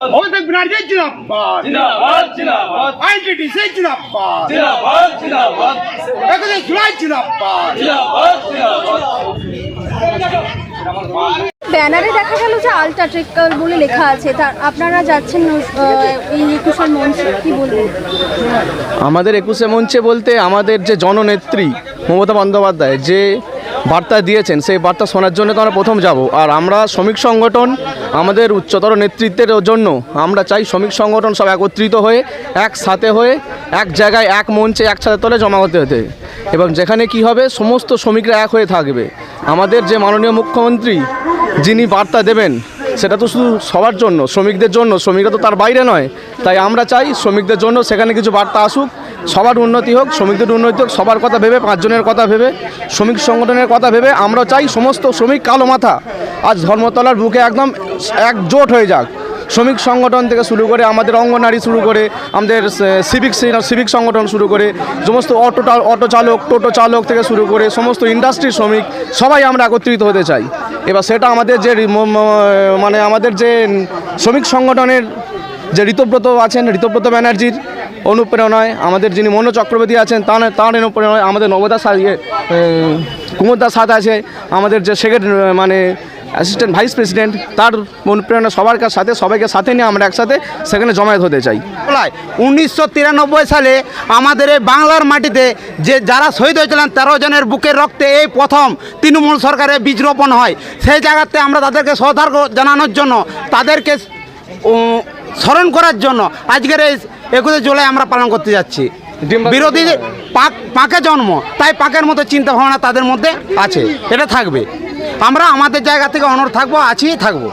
মমতা ব্যানার্জি জিন্দাবাদ। জিন্দাবাদ জিন্দাবাদ। আইটিটিসি জিন্দাবাদ। জিন্দাবাদ জিন্দাবাদ। একদিন জুলাই জিন্দাবাদ। জিন্দাবাদ জিন্দাবাদ। ব্যানারে দেখা গেল যে আলট্রাট্রিক্যাল বলে লেখা আছে। তার আপনারা যাচ্ছেন এই একুশের মঞ্চে কি বলবেন? আমাদের একুশে মঞ্চে বলতে আমাদের যে জননেত্রী মমতা বন্দ্যোপাধ্যায় যে বার্তা দিয়েছেন। সেই বার্তা শোনার জন্য তো আমরা প্রথম যাব। আর আমরা শ্রমিক সংগঠন আমাদের উচ্চতর নেতৃত্বের জন্য আমরা চাই শ্রমিক সংগঠন সব একত্রিত হয়ে, একসাথে হয়ে, এক জায়গায়, এক মঞ্চে, একসাথে তলে জমা হতে হতে। এবং যেখানে কি হবে, সমস্ত শ্রমিকরা এক হয়ে থাকবে। আমাদের যে মাননীয় মুখ্যমন্ত্রী, যিনি বার্তা দেবেন, সেটা তো শুধু সবার জন্য, শ্রমিকদের জন্য। শ্রমিকরা তো তার বাইরে নয়। তাই আমরা চাই শ্রমিকদের জন্য সেখানে কিছু বার্তা আসুক। সবার উন্নতি হোক, শ্রমিকদের উন্নতি হোক, সবার কথা ভেবে, পাঁচজনের কথা ভেবে, শ্রমিক সংগঠনের কথা ভেবে, আমরা চাই সমস্ত শ্রমিক কালো মাথা। আজ ধর্মতলার বুকে একদম একজোট হয়ে যাক। শ্রমিক সংগঠন থেকে শুরু করে আমাদের অঙ্গনারী শুরু করে, আমাদের সিভিক সিভিক সংগঠন শুরু করে, সমস্ত অটো অটো চালক, টোটো চালক থেকে শুরু করে, সমস্ত ইন্ডাস্ট্রির শ্রমিক, সবাই আমরা একত্রিত হতে চাই। এবার সেটা আমাদের যে মানে আমাদের যে শ্রমিক সংগঠনের যে ঋতব্রত আছেন, ঋতব্রত ব্যানার্জির অনুপ্রেরণায় আমাদের যিনি মনো চক্রবর্তী আছেন, তার তার অনুপ্রেরণায় আমাদের নবদা সা ইয়ে কুমোর সাথ আছে আমাদের যে সেক্রেটারি মানে অ্যাসিস্ট্যান্ট ভাইস প্রেসিডেন্ট তার অনুপ্রেরণা সবার সাথে, সবাইকে সাথে নিয়ে আমরা একসাথে সেখানে জমায়েত হতে চাই। উনিশশো তিরানব্বই সালে আমাদের এই বাংলার মাটিতে যে যারা শহীদ হয়েছিলেন, তেরো জনের বুকের রক্তে এই প্রথম তৃণমূল সরকারের বীজ রোপণ হয়। সেই জায়গাতে আমরা তাদেরকে শ্রদ্ধা জানানোর জন্য, তাদেরকে স্মরণ করার জন্য আজকের এই একুশে জুলাই আমরা পালন করতে যাচ্ছি। বিরোধী পাক পাকে জন্ম তাই পাকের মতো চিন্তা ভাবনা তাদের মধ্যে আছে এটা থাকবে। আমরা আমাদের জায়গা থেকে অনর থাকব আছি থাকব।